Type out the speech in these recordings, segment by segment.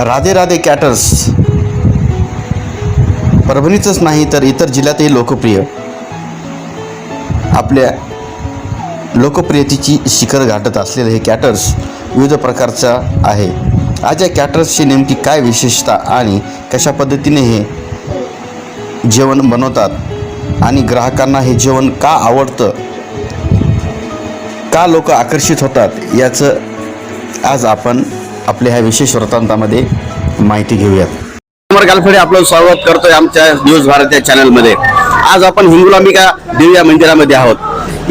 Radhe Radhe caters. परभणीचंच नाही तर इतर जिल्ह्यातही लोकप्रिय. आपल्या लोकप्रियतेची शिखर गाठत असलेले हे कॅटर्स विविध प्रकारचा आहे. आज या कॅटर्सची नेमकी काय विशेषता आणि कशा पद्धतीने हे जेवण बनवतात आणि ग्राहकांना हे जेवण का आवडतं का लोक आकर्षित होतात याचं आज आपण आपल्या ह्या विशेष वृत्तांतामध्ये माहिती घेऊयात. गालफडे आपलं स्वागत करतोय आमच्या न्यूज भारत या चॅनलमध्ये. आज आपण हिंगुलांबिका देवी या मंदिरामध्ये आहोत.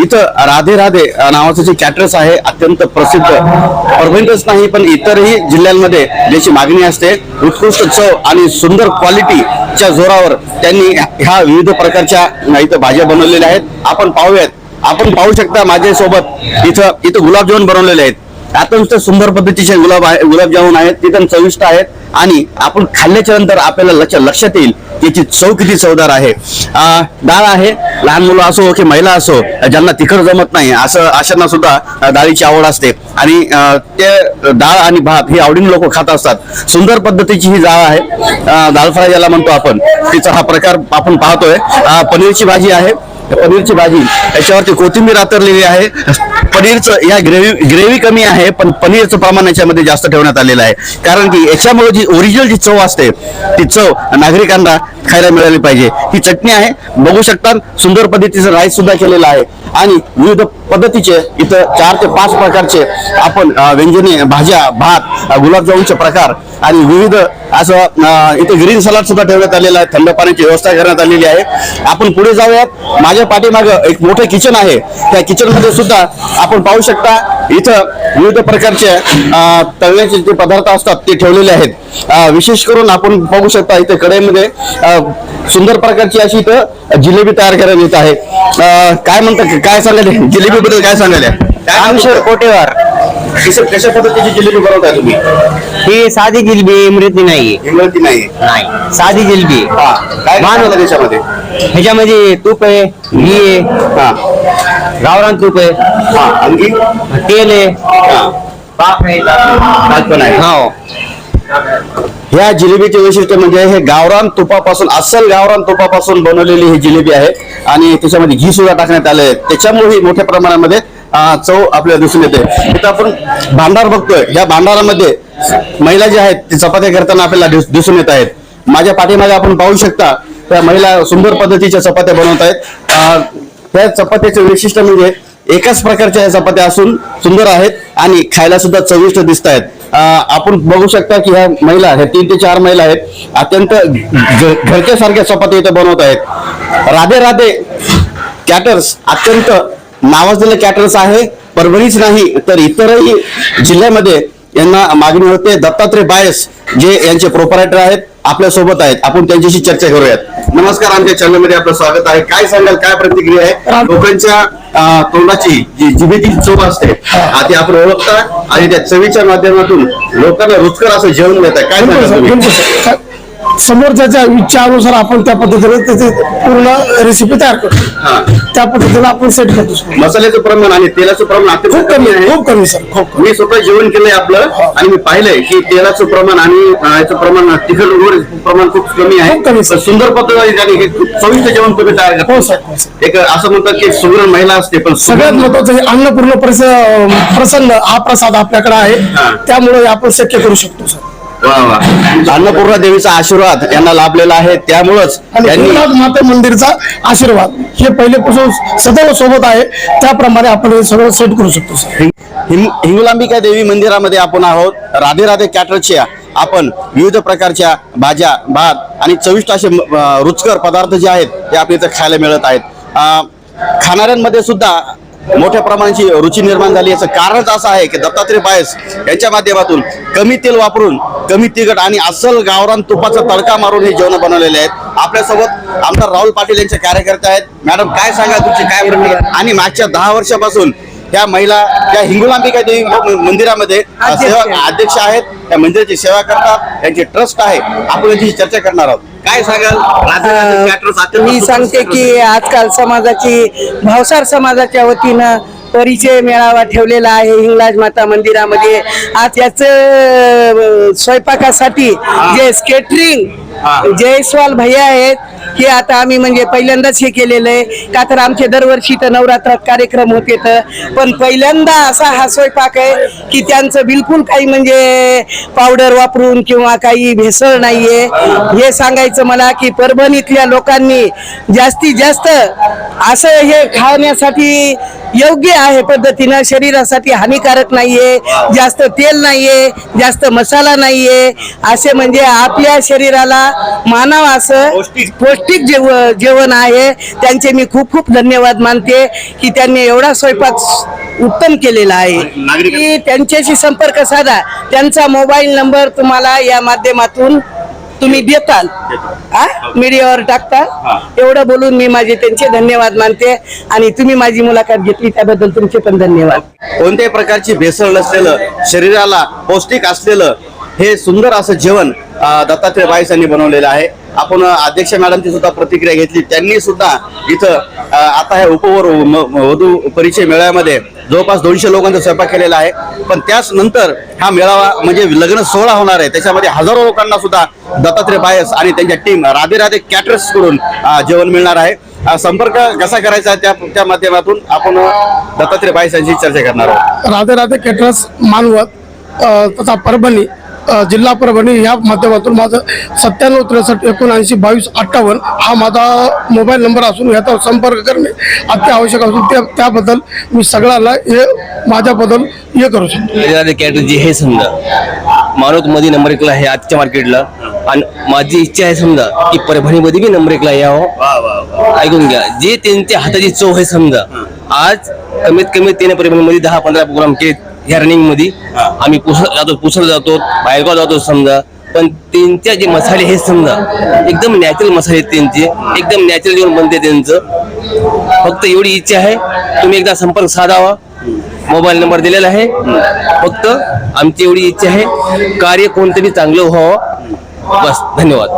इथं राधे राधे नावाचं जे कॅटरस आहे अत्यंत प्रसिद्ध. परभणीतच नाही पण इतरही जिल्ह्यांमध्ये ज्याची मागणी असते उत्कृष्ट चव आणि सुंदर क्वालिटीच्या जोरावर त्यांनी ह्या विविध प्रकारच्या इथं भाज्या बनवलेल्या आहेत. आपण पाहूयात. आपण पाहू शकता माझ्यासोबत इथं इथं गुलाबजामुन बनवलेले आहेत. अत्यंत सुंदर पद्धतीचे गुलाब आहे गुलाबजामुन आहेत ते पण चविष्ट आहेत. आणि आपण खाल्ल्याच्या नंतर आपल्याला लक्ष लक्षात येईल याची चव किती चवदार आहे. डाळ आहे लहान मुलं असो की महिला असो ज्यांना तिखट जमत नाही असं अशांना सुद्धा डाळीची आवड असते. आणि ते डाळ आणि भात हे आवडीने लोक खात असतात. सुंदर पद्धतीची ही डाळ आहे. अं, दाल फ्राय ज्याला म्हणतो आपण तिचा हा प्रकार आपण पाहतोय. पनीरची भाजी आहे. पनीरची भाजी याच्यावरती कोथिंबीर आतरलेली आहे. पनीरचं या ग्रेव्ही ग्रेव्ही कमी आहे पण पनीरचं प्रमाण याच्यामध्ये जास्त ठेवण्यात आलेलं आहे. कारण की याच्यामुळे जी ओरिजिनल जी चव असते ती चव नागरिकांना खायला मिळाली पाहिजे. ही चटणी आहे बघू शकता सुंदर पद्धतीचं राईस सुद्धा केलेलं आहे. आणि विविध पद्धतीचे इथं चार ते पाच प्रकारचे आपण व्यंजने भाज्या भात गुलाबजामुनचे प्रकार आणि विविध असं इथे ग्रीन सलाड सुद्धा ठेवण्यात आलेलं आहे. थंड पाण्याची व्यवस्था करण्यात आलेली आहे. आपण पुढे जाऊयात. माझ्या पाठीमागं एक मोठं किचन आहे. त्या किचनमध्ये सुद्धा आपण पाहू शकता इथं विविध प्रकारचे तळण्याचे जे पदार्थ असतात ते ठेवलेले आहेत. विशेष करून आपण बघू शकता इथे कडेमध्ये अं, सुंदर प्रकारची अशी इथं जिलेबी तयार करण्यात येत आहे. काय म्हणतात काय सांगायला? जिलेबी बद्दल काय सांगायला रामेश्वर कशा कशा पद्धतीची जिलेबी बनवताय तुम्ही? ही साधी जिलबी इमरती नाही इमरती नाही नाही साधी जिलबी. हा काय बनवलं त्याच्यामध्ये? ह्याच्यामध्ये तूप आहे घी आहे हा. गावरान तूप आहे. हा आणखी तेल आहे. हा. पाक आहे. भात पण आहे. हो. ह्या जिलेबीचे वैशिष्ट्य म्हणजे हे गावरान तुपापासून अस्सल गावरान तुपापासून बनवलेली ही जिलेबी आहे. आणि त्याच्यामध्ये घी सुद्धा टाकण्यात आले आहे त्याच्यामुळे ही मोठ्या प्रमाणामध्ये चव आपल्याला दिसून येते. इथं आपण भांडार बघतोय. या भांडारामध्ये महिला ज्या आहेत ते चपात्या करताना आपल्याला दिस- दिसून येत आहेत. माझ्या पाठीमागे आपण पाहू शकता त्या महिला सुंदर पद्धतीच्या चपात्या बनवत आहेत. त्या चपात्याचे वैशिष्ट्य म्हणजे एकाच प्रकारच्या ह्या चपात्या असून सुंदर आहेत आणि खायला सुद्धा चविष्ट दिसत आहेत. आपण बघू शकता की ह्या महिला ह्या तीन ते चार महिला आहेत अत्यंत घरच्यासारख्या चपात्या इथे बनवत आहेत. राधे राधे कॅटर्स अत्यंत नावाजलेलं कॅटर्स आहे परभणीच नाही तर इतरही जिल्ह्यामध्ये यांना मागणी होते. दत्तात्रय बायस जे यांचे प्रोपरायटर आहेत आपल्यासोबत आहेत. आपण त्यांच्याशी चर्चा करूयात. नमस्कार आमच्या चॅनलमध्ये आपलं स्वागत आहे. काय सांगाल काय प्रतिक्रिया आहे? लोकांच्या तोंडाची जी जिभेची चव असते ती आपण ओळखता आणि त्या चवीच्या माध्यमातून लोकांना रुचकर असं जेवण देत काय बिलकुल सांगाल समोरच्याच्या इच्छानुसार आपण त्या पद्धतीने त्याची पूर्ण रेसिपी तयार करतो. हा. त्या पद्धतीने आपण सेट करतो. सर. मसाल्याचं प्रमाण आणि तेलाचं प्रमाण अत्यंत खूप कमी आहे. खूप कमी सर. खूप कमी. मी स्वतः जेवण केलंय आपलं आणि मी पाहिलंय की तेलाचं प्रमाण आणि अं, याचं प्रमाण तिखट वगैरे प्रमाण खूप कमी आहे. खूप कमी, सर. पण सुंदर पद्धतीने आणि हे खूप चविष्ट जेवण तुम्ही तयार हो करता सर. हो सर. एक असं म्हणतात की सुगरण महिला असते पण सगळ्यात सुगरण- महत्वाचं हे अन्नपूर्ण प्रस- प्रसन्न हा प्रसाद आपल्याकडे हा. आहे त्यामुळे आपण शक्य करू शकतो सर. अन्नपूर्णा देवीचा आशीर्वाद यांना लाभलेला आहे. त्यामुळंच माता मंदिरचा आशीर्वाद हे पहिलेपासून सदैव सोबत आहे. त्याप्रमाणे आपण हे सगळं सेट करू शकतो हिंगलांबिका देवी मंदिरामध्ये आपण आहोत. राधे राधे कॅटरच्या आपण विविध प्रकारच्या भाज्या भात आणि चविष्ट असे रुचकर पदार्थ जे आहेत ते आपल्या इथं खायला मिळत आहेत. अं, खाणाऱ्यांमध्ये सुद्धा मोठ्या प्रमाणाची रुची निर्माण झाली. याचं कारणच असं आहे की दत्तात्रय बायस यांच्या माध्यमातून कमी तेल वापरून कमी तिखट आणि अस्सल गावरान तुपाचा तडका मारून हे जेवण बनवलेले आहेत. आपल्यासोबत आमदार राहुल पाटील यांचे कार्यकर्ते आहेत. मॅडम काय सांगा तुमची काय प्रतिक्रिया? आणि मागच्या दहा वर्षापासून त्या महिला त्या हिंगुलांबिका देवी मंदिरामध्ये सेवा अध्यक्ष आहेत. त्या मंदिराची सेवा करतात. त्यांची ट्रस्ट आहे. आपण यांची चर्चा करणार आहोत. काय सांगाल? मी सांगते की आजकाल समाजाची भावसार समाजाच्या वतीनं परिचय मेळावा ठेवलेला आहे हिंगलाज माता मंदिरामध्ये. आज याच स्वयंपाकासाठी जे स्केटरिंग जयस्वाल भैया आहेत हे आता आम्ही म्हणजे पहिल्यांदाच हे केलेलं आहे. का तर आमचे दरवर्षी तर नवरात्रात कार्यक्रम होते तर पण पहिल्यांदा असा हा स्वयंपाक आहे की त्यांचं बिलकुल काही म्हणजे पावडर वापरून किंवा काही भेसळ नाहीये. हे सांगायचं मला की परभणीतल्या लोकांनी जास्तीत जास्त असं हे खाण्यासाठी योग्य आहे पद्धतीनं शरीरासाठी हानिकारक नाहीये जास्त तेल नाहीये जास्त मसाला नाहीये. असे म्हणजे आपल्या शरीराला मानव असं पौष्टिक. पौष्टिक जेव जेवण आहे. त्यांचे मी खूप खूप धन्यवाद मानते की त्यांनी एवढा स्वयंपाक उत्तम केलेला आहे. की त्यांच्याशी संपर्क साधा. त्यांचा मोबाईल नंबर तुम्हाला या माध्यमातून तुम्ही देताल. हा? मीडियावर टाकता एवढं बोलून मी माझे त्यांचे धन्यवाद मानते आणि तुम्ही माझी मुलाखत घेतली. त्याबद्दल तुमचे पण धन्यवाद. कोणत्याही प्रकारची भेसळ नसलेलं शरीराला पौष्टिक असलेलं हे सुंदर असं जेवण दत्तात्रय बाईस यांनी बनवलेलं आहे. आपण अध्यक्ष मॅडमची सुद्धा प्रतिक्रिया घेतली. त्यांनी सुद्धा इथं आता ह्या उपवर म- वधू परिचय मेळाव्यामध्ये जवळपास दोनशे लोकांचा स्वयंपाक केलेला आहे. पण त्याच नंतर हा मेळावा म्हणजे लग्न सोहळा होणार आहे. त्याच्यामध्ये हजारो लोकांना सुद्धा दत्तात्रय बायस आणि त्यांच्या टीम राधे राधे कॅटरर्सकडून जेवण मिळणार आहे. संपर्क कसा करायचा त्या त्या माध्यमातून आपण दत्तात्रय बायस यांची चर्चा करणार आहोत. राधे राधे कॅटरर्स मानवत तसा तथा परभणी जिल्हा परभणी या माध्यमातून माझं सत्त्याण्णव त्रेसष्ट एकोणऐंशी बावीस अठ्ठावन्न हा माझा मोबाईल नंबर असून याचा संपर्क करणे अत्य आवश्यक असून त्या त्याबद्दल मी सगळ्याला हे माझ्याबद्दल हे करू शकतो. राधे हे समजा. मारुतमध्ये नंबर एकला आहे आजच्या मार्केटला आणि माझी इच्छा आहे समजा की परभणीमध्ये बी नंबर एकला यावं. ऐकून घ्या. जे त्यांच्या हाताची चव आहे समजा. आज कमीत कमी त्याने परभणीमध्ये दहा पंधरा प्रोग्राम केले ह्या रनिंगमध्ये आम्ही पुसळ जातो पुसळ जातो बाहेरगाव जातो समजा. पण त्यांच्या जे मसाले हे समजा एकदम नॅचरल मसाले आहेत त्यांचे. एकदम नॅचरल जेवण बनते त्यांचं. फक्त एवढी इच्छा आहे तुम्ही एकदा संपर्क साधावा. मोबाईल नंबर दिलेला आहे. फक्त आमची एवढी इच्छा आहे कार्य कोणतरी चांगलं व्हावं. बस धन्यवाद.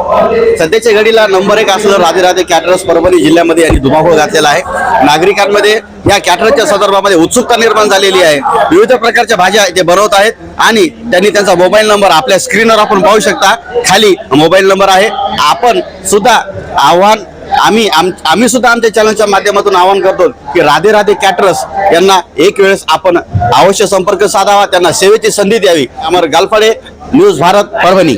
सध्याच्या घडीला नंबर एक असलं राधे राधे कॅटरर्स परभणी जिल्ह्यामध्ये यांनी धुमाकूळ घातलेला आहे. नागरिकांमध्ये या कॅटरच्या संदर्भामध्ये उत्सुकता निर्माण झालेली आहे. विविध प्रकारच्या भाज्या ते बनवत आहेत आणि त्यांनी त्यांचा मोबाईल नंबर आपल्या स्क्रीनवर आपण पाहू शकता. खाली मोबाईल नंबर आहे. आपण सुद्धा आव्हान आम्ही आम- आम्ही सुद्धा आमच्या चॅनलच्या माध्यमातून आवाहन करतो की राधे राधे कॅटरस यांना एक वेळेस आपण अवश्य संपर्क साधावा. त्यांना सेवेची संधी द्यावी. अमर गालफाडे न्यूज भारत परभणी.